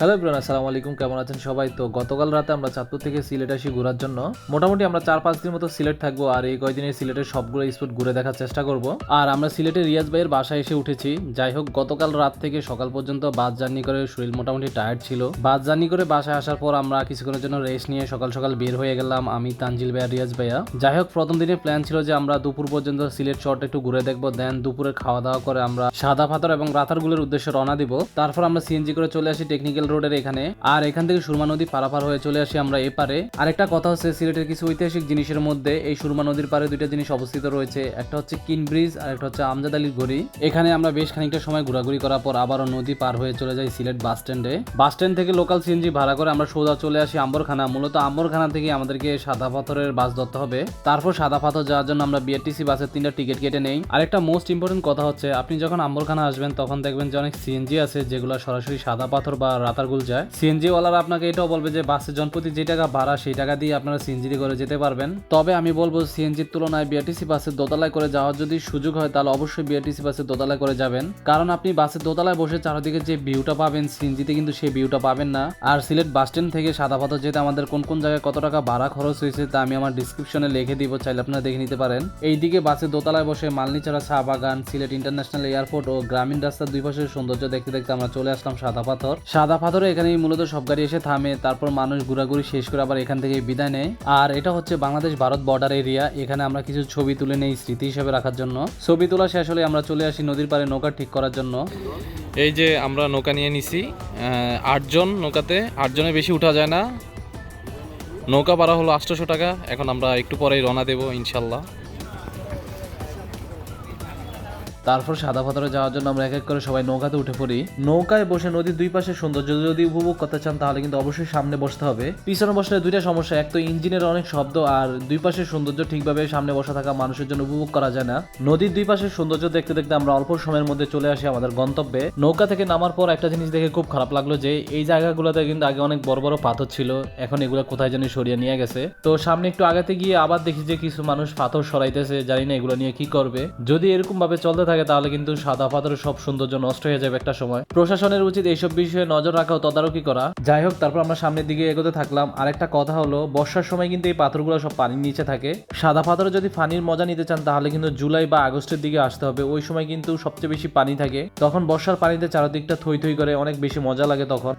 Hello bran আসসালামু আলাইকুম, কেমন আছেন সবাই? তো গতকাল রাতে আমরা চাঁদপুর থেকে সিলেট আসি ঘোরার জন্য। মোটামুটি আমরা চার পাঁচ দিন মতো সিলেট থাকব আর এই কয়দিনে সিলেটের সবগুলো স্পট ঘুরে দেখার চেষ্টা করব। আর আমরা সিলেটের রিয়াজ ভাইয়ের বাসায় এসে উঠেছি। যাই হোক, গতকাল রাত থেকে সকাল পর্যন্ত বাস জার্নি করে শরীর মোটামুটি টায়ার্ড ছিল। বাস জার্নি করে বাসায় আসার পর আমরা কিছুক্ষণের জন্য রেস্ট নিয়ে সকাল সকাল বের হয়ে গেলাম আমি, তানজিল ভাইয়া রিয়াজ ভাইয়া। যাই হোক, প্রথম দিনের প্ল্যান ছিল যে আমরা দুপুর পর্যন্ত সিলেট শহরটা একটু ঘুরে দেখব দেন দুপুরে খাওয়া দাওয়া করে আমরা সাদা পাথর এবং রাতারগুলের উদ্দেশ্যে রওনা দিব। তারপর আমরা সিএনজি করে চলে আসি টেকনিক্যাল রোডের এখানে। আর এখান থেকে সুরমা নদী পারাপার হয়ে চলে আসি আমরা এপারে। আরেকটা কথা হচ্ছে, সিলেটের কিছু ঐতিহাসিক জিনিসের মধ্যে এই সুরমা নদীর পারে দুইটা জিনিস অবস্থিত রয়েছে। একটা হচ্ছে কিন ব্রিজ, আর একটা হচ্ছে আমজাদ আলীর ঘড়ি এখানে আমরা বেশ খানিকটা সময় ঘোরাঘুরি করার পর আবারও নদী পার হয়ে চলে যাই সিলেট বাস স্ট্যান্ডে। বাস স্ট্যান্ড থেকে লোকাল সিএনজি ভাড়া করে আমরা সোজা চলে আসি আম্বরখানা। মূলত আম্বরখানা থেকে আমাদেরকে সাদা পাথরের বাস ধরতে হবে। তারপর সাদা পাথর যাওয়ার জন্য আমরা বিআরটিসি বাসের তিনটা টিকিট কেটে নেই। আরেকটা মোস্ট ইম্পর্টেন্ট কথা হচ্ছে, আপনি যখন আম্বরখানা আসবেন, তখন দেখবেন যে অনেক সিএনজি আছে যেগুলো সরাসরি সাদা পাথর বা রাতারগুল যায়। সিএনজি ওয়ালারা আপনাকে এটাও বলবে যে বাসে জনপ্রতি যে টাকা ভাড়া, সেই টাকা দিয়ে আপনারা সিএনজি করে যেতে পারবেন। তবে আমি বলব সিএনজির তুলনায় বিআরটিসি বাসের দোতলায় করে যাওয়ার যদি সুযোগ হয়, তাহলে অবশ্যই বিআরটিসি বাসের দোতলায় করে যাবেন। কারণ আপনি বাসের দোতলায় বসে চারদিকে যে ভিউটা পাবেন, সিএনজিতে কিন্তু সেই ভিউটা পাবেন না। আর সিলেট বাস স্ট্যান্ড থেকে সাদা পাথর যেতে আমাদের কোন কোন জায়গায় কত টাকা ভাড়া খরচ হয়েছে, তা আমি আমার ডিসক্রিপশনে লিখে দিব, চাইলে আপনারা দেখে নিতে পারেন। এইদিকে বাসের দোতলায় বসে মালনিচারা চা বাগান, সিলেট ইন্টারন্যাশনাল এয়ারপোর্ট ও গ্রামীণ রাস্তার দুই পাশের সৌন্দর্য দেখতে দেখতে আমরা চলে আসলাম সাদা পাথর। সাদা পাথরে এখানেই মূলত সব গাড়ি এসে থামে, তারপর মানুষ ঘোরাঘুরি শেষ করে আবার এখান থেকে বিদায় নেয়। আর এটা হচ্ছে বাংলাদেশ ভারত বর্ডার এরিয়া এখানে আমরা কিছু ছবি তুলে নেই স্মৃতি হিসেবে রাখার জন্য। ছবি তোলা শেষ হলে আমরা চলে আসি নদীর পাড়ে নৌকা ঠিক করার জন্য। এই যে আমরা নৌকা নিয়ে নিছি আটজন নৌকাতে, আটজনের বেশি উঠা যায় না। নৌকা ভাড়া হলো আটশোশো টাকা, এখন আমরা একটু পরেই রওনা দেবো, ইনশাল্লাহ। তারপর সাদা পাথরে যাওয়ার জন্য আমরা এক এক করে সবাই নৌকাতে উঠে পড়ি। নৌকায় বসে নদীর দুই পাশে সৌন্দর্য যদি উপভোগ করতে চান, তাহলে কিন্তু অবশ্যই সামনে বসতে হবে। পিছনে বসলে দুইটা সমস্যা, এক তো ইঞ্জিনের অনেক শব্দ আর দুই পাশের সৌন্দর্য ঠিকভাবে সামনে বসা থাকা মানুষের জন্য উপভোগ করা যায় না। নদীর দুই পাশের সৌন্দর্য দেখতে দেখতে আমরা অল্প সময়ের মধ্যে চলে আসি আমাদের গন্তব্যে। নৌকা থেকে নামার পর একটা জিনিস দেখে খুব খারাপ লাগল যে, এই জায়গাগুলোতে কিন্তু আগে অনেক বড় বড় পাথর ছিল, এখন এগুলো কোথায় জানি সরিয়ে নিয়ে গেছে। তো সামনে একটু আগাতে গিয়ে আবার দেখি যে কিছু মানুষ পাথর সরাইতেছে, জানি না এগুলো নিয়ে কি করবে। যদি এরকম ভাবে চলতে থাকে তাহলে কিন্তু সাদা পাথরের সব সৌন্দর্য নষ্ট হয়ে যাবে একটা সময়। প্রশাসনের উচিত এইসব বিষয়ে নজর রাখা ও তদারকি করা। যাই হোক, তারপর আমরা সামনের দিকে এগোতে থাকলাম। আরেকটা কথা হলো, বর্ষার সময় কিন্তু এই পাথরগুলো সব পানির নিচে থাকে। সাদা পাথর যদি পানির মজা নিতে চান, তাহলে কিন্তু জুলাই বা আগস্টের দিকে আসতে হবে। ওই সময় কিন্তু সবচেয়ে বেশি পানি থাকে। তখন বর্ষার পানিতে চারদিকটা থই থই করে, অনেক বেশি মজা লাগে তখন।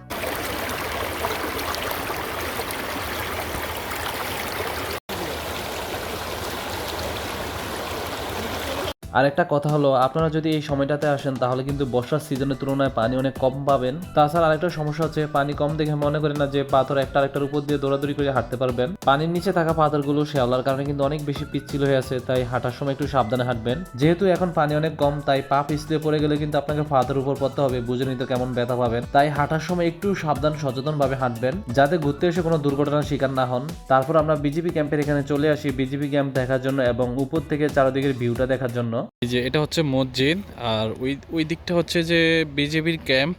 আর একটা কথা হলো, আপনারা যদি এই সময়টাতে আসেন, তাহলে কিন্তু বর্ষার সিজনের তুলনায় পানি অনেক কম পাবেন। তাছাড়া আরেকটা সমস্যা হচ্ছে, পানি কম দেখে মনে করেন না যে পাথর একটা আরেকটার উপর দিয়ে দৌড়াদৌড়ি করে হাঁটতে পারবেন। পানির নিচে থাকা পাথরগুলো শেওলার কারণে কিন্তু অনেক বেশি পিচ্ছিল হয়ে আছে, তাই হাঁটার সময় একটু সাবধানে হাঁটবেন। যেহেতু এখন পানি অনেক কম, তাই পা পিছলে পড়ে গেলে কিন্তু আপনাকে পাথর উপর পড়তে হবে, বুঝে নিতে কেমন ব্যথা পাবেন। তাই হাঁটার সময় একটু সাবধান সচেতন ভাবে হাঁটবেন, যাতে ঘুরতে এসে কোনো দুর্ঘটনার শিকার না হন। তারপর আমরা বিজেপি ক্যাম্পের এখানে চলে আসি। বিজেপি ক্যাম্প দেখার জন্য এবং উপর থেকে চারদিকের ভিউটা দেখার জন্য। এই যে এটা হচ্ছে মসজিদ আর ওই ওই দিকটা হচ্ছে যে বিজেপির ক্যাম্প।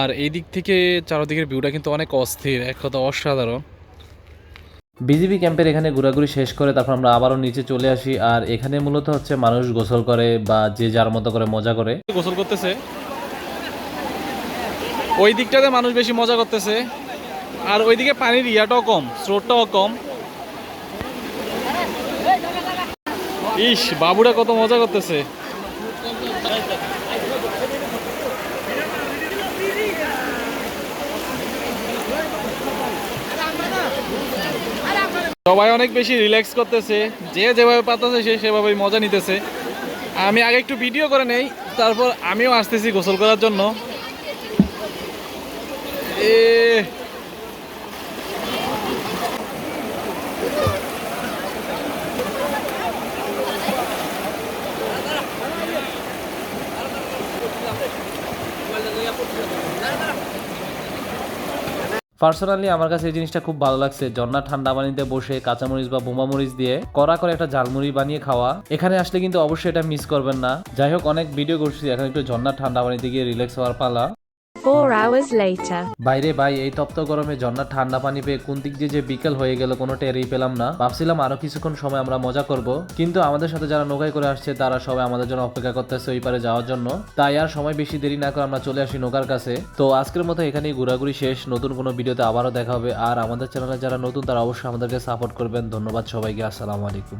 আর এই দিক থেকে চারদিকের ভিউটা কিন্তু অনেক অস্থির এক কথা অসাধারণ। বিজিবি ক্যাম্পের এখানে ঘোরাঘুরি শেষ করে তারপর আমরা আবারও নিচে চলে আসি আর এখানে মূলত হচ্ছে মানুষ গোসল করে বা যে যার মতো করে মজা করে। গোসল করতেছে। ওই দিকটাতে মানুষ বেশি মজা করতেছে। আর ওইদিকে পানির ইয়াটাও কম স্রোতটাও কম। ইস, বাবুরা কত মজা করতেছে। সবাই অনেক বেশি রিল্যাক্স করতেছে। যে যেভাবে পাতাছে সে সেভাবেই মজা নিতেছে। আমি আগে একটু ভিডিও করে নেই, তারপর আমিও আসতেছি গোসল করার জন্য। এ পার্সোনালি আমার কাছে এই জিনিসটা খুব ভালো লাগছে। ঝর্ণা ঠান্ডা পানিতে বসে কাঁচামরিচ বা বোমা মরিচ দিয়ে কড়া করে একটা ঝালমুড়ি বানিয়ে খাওয়া। এখানে আসলে কিন্তু অবশ্যই এটা মিস করবেন না। যাই হোক, অনেক ভিডিও করছি। এখন একটু ঝর্ণা ঠান্ডা পানিতে গিয়ে রিল্যাক্স হওয়ার পালা। Four hours later. বাইরে, ভাই, এই তপ্ত গরমে ঝর্ণার ঠান্ডা পানি পেয়ে কোন দিক দিয়ে যে বিকেল হয়ে গেল কোনো টেরই পেলাম না। ভাবছিলাম আরও কিছুক্ষণ সময় আমরা মজা করব, কিন্তু আমাদের সাথে যারা নৌকায় করে আসছে, তারা সবাই আমাদের জন্য অপেক্ষা করতেছে ওই পারে যাওয়ার জন্য। তাই আর সময় বেশি দেরি না করে আমরা চলে আসি নৌকার কাছে। তো আজকের মতো এখানেই ঘোরাঘুরি শেষ। নতুন কোনো ভিডিওতে আবারও দেখা হবে। আর আমাদের চ্যানেলে যারা নতুন, তারা অবশ্যই আমাদেরকে সাপোর্ট করবেন। ধন্যবাদ সবাইকে। আসসালামু আলাইকুম।